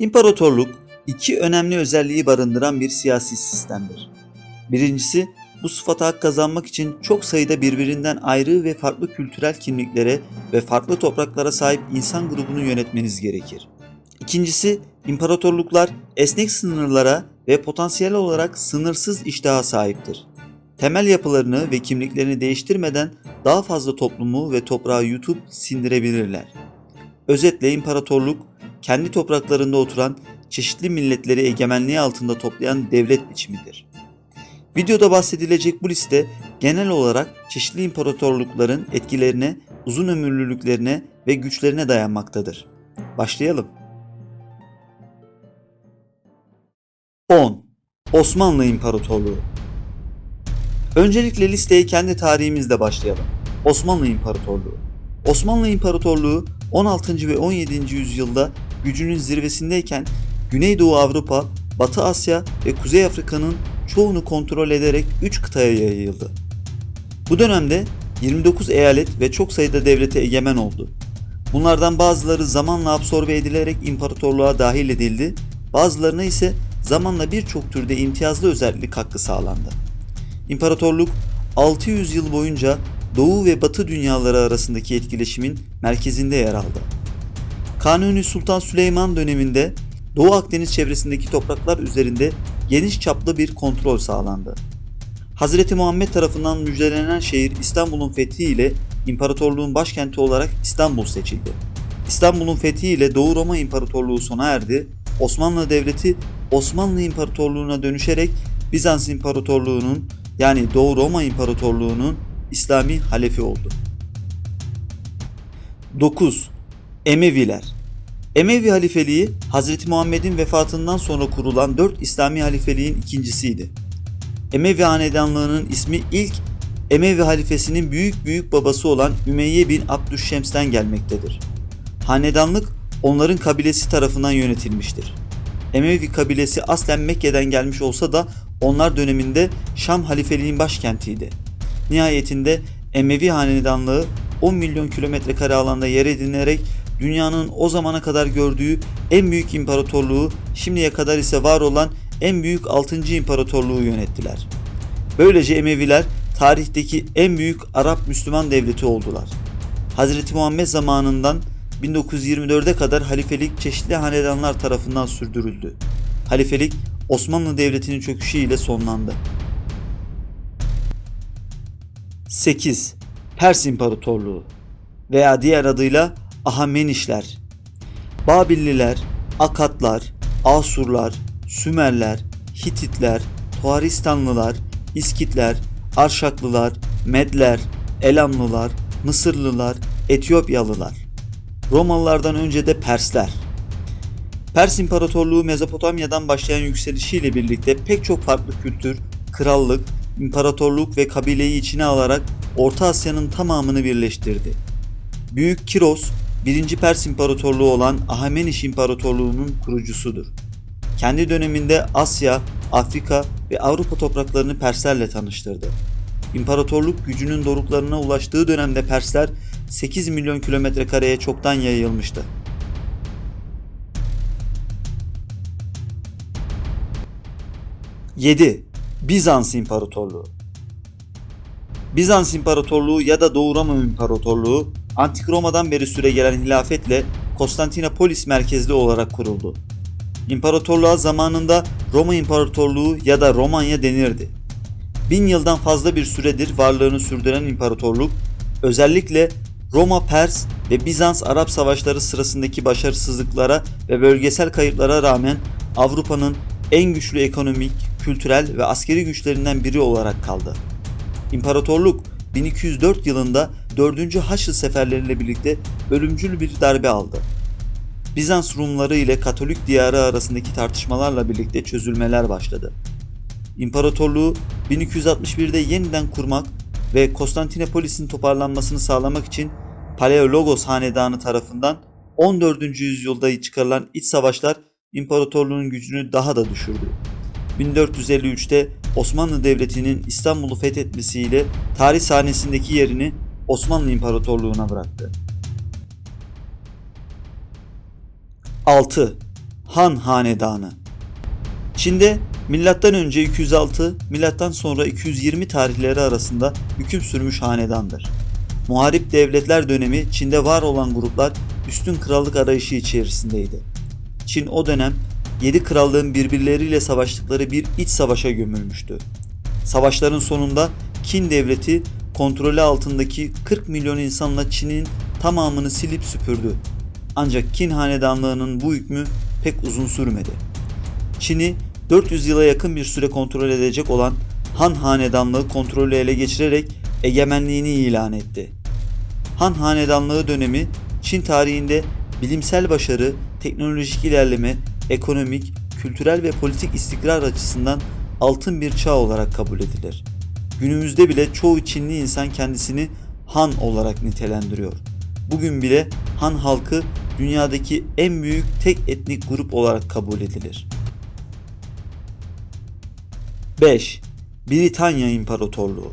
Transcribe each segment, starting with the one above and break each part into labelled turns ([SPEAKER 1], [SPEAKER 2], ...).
[SPEAKER 1] İmparatorluk iki önemli özelliği barındıran bir siyasi sistemdir. Birincisi bu sıfata hak kazanmak için çok sayıda birbirinden ayrı ve farklı kültürel kimliklere ve farklı topraklara sahip insan grubunu yönetmeniz gerekir. İkincisi, imparatorluklar esnek sınırlara ve potansiyel olarak sınırsız iştaha sahiptir. Temel yapılarını ve kimliklerini değiştirmeden daha fazla toplumu ve toprağı yutup sindirebilirler. Özetle imparatorluk, kendi topraklarında oturan çeşitli milletleri egemenliği altında toplayan devlet biçimidir. Videoda bahsedilecek bu liste genel olarak çeşitli imparatorlukların etkilerine, uzun ömürlülüklerine ve güçlerine dayanmaktadır. Başlayalım. 10. Osmanlı İmparatorluğu Öncelikle listeye kendi tarihimizle başlayalım. Osmanlı İmparatorluğu Osmanlı İmparatorluğu 16. ve 17. yüzyılda gücünün zirvesindeyken Güneydoğu Avrupa, Batı Asya ve Kuzey Afrika'nın çoğunu kontrol ederek 3 kıtaya yayıldı. Bu dönemde 29 eyalet ve çok sayıda devlete egemen oldu. Bunlardan bazıları zamanla absorbe edilerek imparatorluğa dahil edildi, bazılarına ise zamanla birçok türde imtiyazlı özellik hakkı sağlandı. İmparatorluk 600 yıl boyunca Doğu ve Batı dünyaları arasındaki etkileşimin merkezinde yer aldı. Kanuni Sultan Süleyman döneminde Doğu Akdeniz çevresindeki topraklar üzerinde geniş çaplı bir kontrol sağlandı. Hazreti Muhammed tarafından müjdelenen şehir İstanbul'un fethi ile imparatorluğun başkenti olarak İstanbul seçildi. İstanbul'un fethi ile Doğu Roma İmparatorluğu sona erdi. Osmanlı Devleti Osmanlı İmparatorluğu'na dönüşerek Bizans İmparatorluğu'nun yani Doğu Roma İmparatorluğu'nun İslami halefi oldu. 9. Emeviler Emevi halifeliği Hz. Muhammed'in vefatından sonra kurulan 4 İslami halifeliğin ikincisiydi. Emevi hanedanlığının ismi ilk Emevi halifesinin büyük büyük babası olan Ümeyye bin Abdüşşems'ten gelmektedir. Hanedanlık onların kabilesi tarafından yönetilmiştir. Emevi kabilesi aslen Mekke'den gelmiş olsa da onlar döneminde Şam halifeliğin başkentiydi. Nihayetinde Emevi hanedanlığı 10 milyon kilometre kare alanda yer edinerek dünyanın o zamana kadar gördüğü en büyük imparatorluğu, şimdiye kadar ise var olan en büyük 6. imparatorluğu yönettiler. Böylece Emeviler tarihteki en büyük Arap Müslüman devleti oldular. Hz. Muhammed zamanından 1924'e kadar halifelik çeşitli hanedanlar tarafından sürdürüldü. Halifelik Osmanlı Devleti'nin çöküşü ile sonlandı. 8. Pers İmparatorluğu veya diğer adıyla Ahamenişler, Babilliler, Akatlar, Asurlar, Sümerler, Hititler, Tuaristanlılar, İskitler, Arşaklılar, Medler, Elamlılar, Mısırlılar, Etiyopyalılar. Romalılardan önce de Persler. Pers İmparatorluğu Mezopotamya'dan başlayan yükselişiyle birlikte pek çok farklı kültür, krallık, imparatorluk ve kabileyi içine alarak Orta Asya'nın tamamını birleştirdi. Büyük Kiros, 1. Pers İmparatorluğu olan Ahameniş İmparatorluğu'nun kurucusudur. Kendi döneminde Asya, Afrika ve Avrupa topraklarını Perslerle tanıştırdı. İmparatorluk gücünün doruklarına ulaştığı dönemde Persler 8 milyon kilometre kareye çoktan yayılmıştı. Yedi, Bizans İmparatorluğu Bizans İmparatorluğu ya da Doğu Roma İmparatorluğu Antik Roma'dan beri süre gelen hilafetle Konstantinopolis merkezli olarak kuruldu. İmparatorluğa zamanında Roma İmparatorluğu ya da Romanya denirdi. Bin yıldan fazla bir süredir varlığını sürdüren imparatorluk özellikle Roma Pers ve Bizans Arap savaşları sırasındaki başarısızlıklara ve bölgesel kayıplara rağmen Avrupa'nın en güçlü ekonomik, kültürel ve askeri güçlerinden biri olarak kaldı. İmparatorluk 1204 yılında 4. Haçlı seferleriyle birlikte ölümcül bir darbe aldı. Bizans Rumları ile Katolik diyarı arasındaki tartışmalarla birlikte çözülmeler başladı. İmparatorluğu 1261'de yeniden kurmak ve Konstantinopolis'in toparlanmasını sağlamak için Paleologos hanedanı tarafından 14. yüzyılda çıkarılan iç savaşlar imparatorluğun gücünü daha da düşürdü. 1453'te Osmanlı Devleti'nin İstanbul'u fethetmesiyle tarih sahnesindeki yerini Osmanlı İmparatorluğu'na bıraktı. 6. Han Hanedanı Çin'de milattan önce 206, milattan sonra 220 tarihleri arasında hüküm sürmüş hanedandır. Muharip devletler dönemi Çin'de var olan gruplar üstün krallık arayışı içerisindeydi. Çin o dönem 7 krallığın birbirleriyle savaştıkları bir iç savaşa gömülmüştü. Savaşların sonunda Qin devleti kontrolü altındaki 40 milyon insanla Çin'in tamamını silip süpürdü. Ancak Qin hanedanlığının bu hükmü pek uzun sürmedi. Çin'i 400 yıla yakın bir süre kontrol edecek olan Han hanedanlığı kontrolü ele geçirerek egemenliğini ilan etti. Han hanedanlığı dönemi Çin tarihinde bilimsel başarı, teknolojik ilerleme, ekonomik, kültürel ve politik istikrar açısından altın bir çağ olarak kabul edilir. Günümüzde bile çoğu Çinli insan kendisini Han olarak nitelendiriyor. Bugün bile Han halkı dünyadaki en büyük tek etnik grup olarak kabul edilir. 5. Britanya İmparatorluğu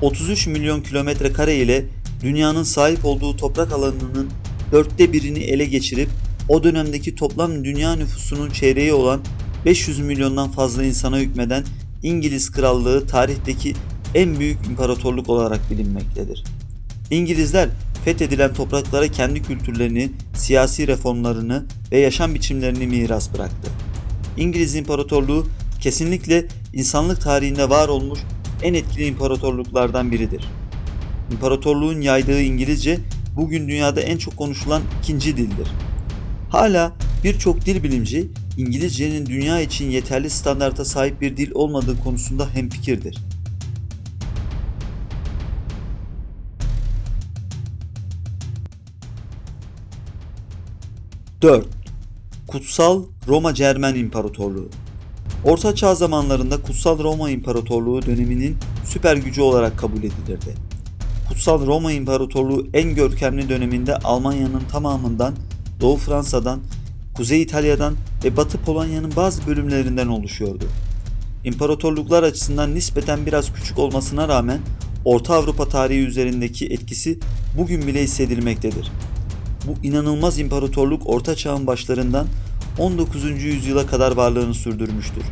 [SPEAKER 1] 33 milyon kilometre kare ile dünyanın sahip olduğu toprak alanının dörtte birini ele geçirip o dönemdeki toplam dünya nüfusunun çeyreği olan 500 milyondan fazla insana hükmeden İngiliz Krallığı tarihteki en büyük imparatorluk olarak bilinmektedir. İngilizler fethedilen topraklara kendi kültürlerini, siyasi reformlarını ve yaşam biçimlerini miras bıraktı. İngiliz İmparatorluğu kesinlikle insanlık tarihinde var olmuş en etkili imparatorluklardan biridir. İmparatorluğun yaydığı İngilizce bugün dünyada en çok konuşulan ikinci dildir. Hala birçok dil bilimci İngilizcenin dünya için yeterli standarta sahip bir dil olmadığı konusunda hemfikirdir. Dört. Kutsal Roma Cermen İmparatorluğu Orta Çağ zamanlarında Kutsal Roma İmparatorluğu döneminin süper gücü olarak kabul edilirdi. Kutsal Roma İmparatorluğu en görkemli döneminde Almanya'nın tamamından, Doğu Fransa'dan, Kuzey İtalya'dan ve Batı Polonya'nın bazı bölümlerinden oluşuyordu. İmparatorluklar açısından nispeten biraz küçük olmasına rağmen Orta Avrupa tarihi üzerindeki etkisi bugün bile hissedilmektedir. Bu inanılmaz imparatorluk Orta Çağ'ın başlarından 19. yüzyıla kadar varlığını sürdürmüştür.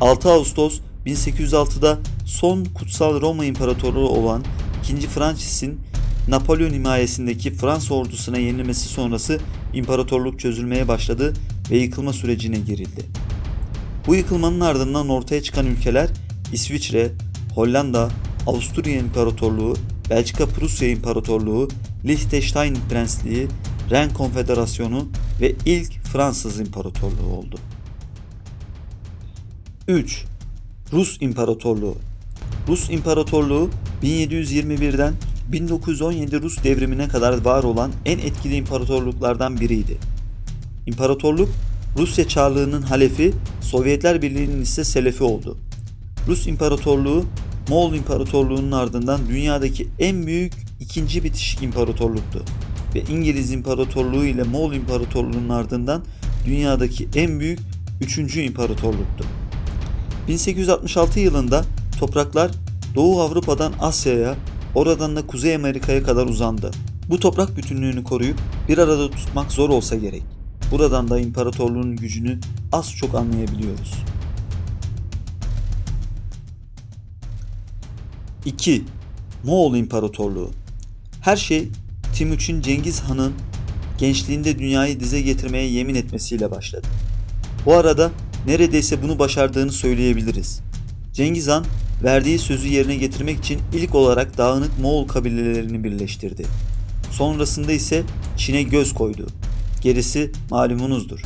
[SPEAKER 1] 6 Ağustos 1806'da son kutsal Roma İmparatoru olan 2. Francis'in Napolyon himayesindeki Fransa ordusuna yenilmesi sonrası imparatorluk çözülmeye başladı ve yıkılma sürecine girildi. Bu yıkılmanın ardından ortaya çıkan ülkeler İsviçre, Hollanda, Avusturya İmparatorluğu, Belçika Prusya İmparatorluğu, Liechtenstein Prensliği, Ren Konfederasyonu ve ilk Fransız İmparatorluğu oldu. 3. Rus İmparatorluğu Rus İmparatorluğu 1721'den 1917 Rus devrimine kadar var olan en etkili imparatorluklardan biriydi. İmparatorluk Rusya Çarlığı'nın halefi, Sovyetler Birliği'nin ise selefi oldu. Rus İmparatorluğu Moğol İmparatorluğu'nun ardından dünyadaki en büyük ikinci bitişik imparatorluktu ve İngiliz İmparatorluğu ile Moğol İmparatorluğu'nun ardından dünyadaki en büyük üçüncü imparatorluktu. 1866 yılında topraklar Doğu Avrupa'dan Asya'ya, oradan da Kuzey Amerika'ya kadar uzandı. Bu toprak bütünlüğünü koruyup bir arada tutmak zor olsa gerek. Buradan da imparatorluğun gücünü az çok anlayabiliyoruz. 2. Moğol İmparatorluğu Her şey Timuçin Cengiz Han'ın gençliğinde dünyayı dize getirmeye yemin etmesiyle başladı. Bu arada neredeyse bunu başardığını söyleyebiliriz. Cengiz Han verdiği sözü yerine getirmek için ilk olarak dağınık Moğol kabilelerini birleştirdi. Sonrasında ise Çin'e göz koydu. Gerisi malumunuzdur.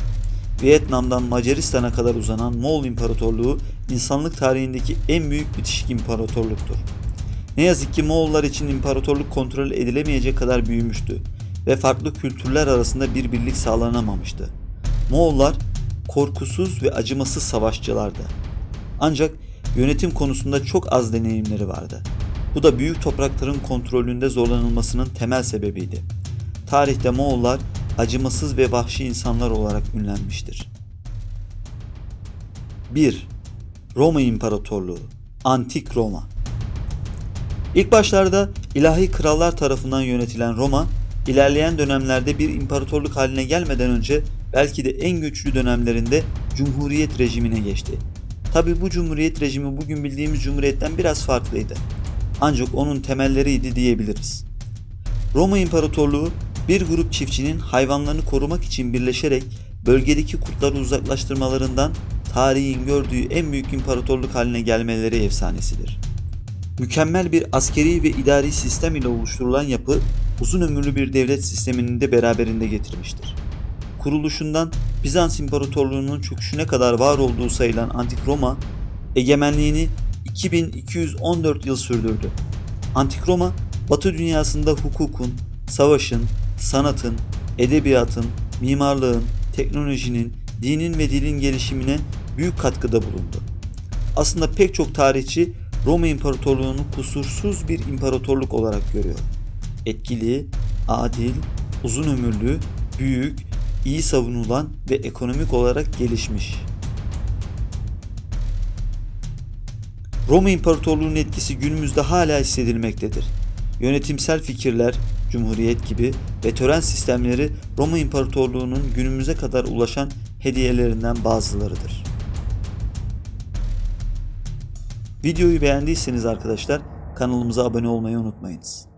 [SPEAKER 1] Vietnam'dan Macaristan'a kadar uzanan Moğol İmparatorluğu insanlık tarihindeki en büyük bitişik imparatorluktur. Ne yazık ki Moğollar için imparatorluk kontrol edilemeyecek kadar büyümüştü ve farklı kültürler arasında bir birlik sağlanamamıştı. Moğollar korkusuz ve acımasız savaşçılardı. Ancak yönetim konusunda çok az deneyimleri vardı. Bu da büyük toprakların kontrolünde zorlanılmasının temel sebebiydi. Tarihte Moğollar acımasız ve vahşi insanlar olarak ünlenmiştir. 1. Roma İmparatorluğu Antik Roma İlk başlarda ilahi krallar tarafından yönetilen Roma, ilerleyen dönemlerde bir imparatorluk haline gelmeden önce belki de en güçlü dönemlerinde Cumhuriyet rejimine geçti. Tabi bu Cumhuriyet rejimi bugün bildiğimiz Cumhuriyet'ten biraz farklıydı. Ancak onun temelleriydi diyebiliriz. Roma İmparatorluğu bir grup çiftçinin hayvanlarını korumak için birleşerek bölgedeki kurtları uzaklaştırmalarından tarihin gördüğü en büyük imparatorluk haline gelmeleri efsanesidir. Mükemmel bir askeri ve idari sistem ile oluşturulan yapı uzun ömürlü bir devlet sistemini de beraberinde getirmiştir. Kuruluşundan Bizans İmparatorluğu'nun çöküşüne kadar var olduğu sayılan Antik Roma, egemenliğini 2214 yıl sürdürdü. Antik Roma, Batı dünyasında hukukun, savaşın, sanatın, edebiyatın, mimarlığın, teknolojinin, dinin ve dilin gelişimine büyük katkıda bulundu. Aslında pek çok tarihçi Roma İmparatorluğu'nu kusursuz bir imparatorluk olarak görüyor. Etkili, adil, uzun ömürlü, büyük, iyi savunulan ve ekonomik olarak gelişmiş. Roma İmparatorluğu'nun etkisi günümüzde hala hissedilmektedir. Yönetimsel fikirler, cumhuriyet gibi ve tören sistemleri Roma İmparatorluğu'nun günümüze kadar ulaşan hediyelerinden bazılarıdır. Videoyu beğendiyseniz arkadaşlar kanalımıza abone olmayı unutmayınız.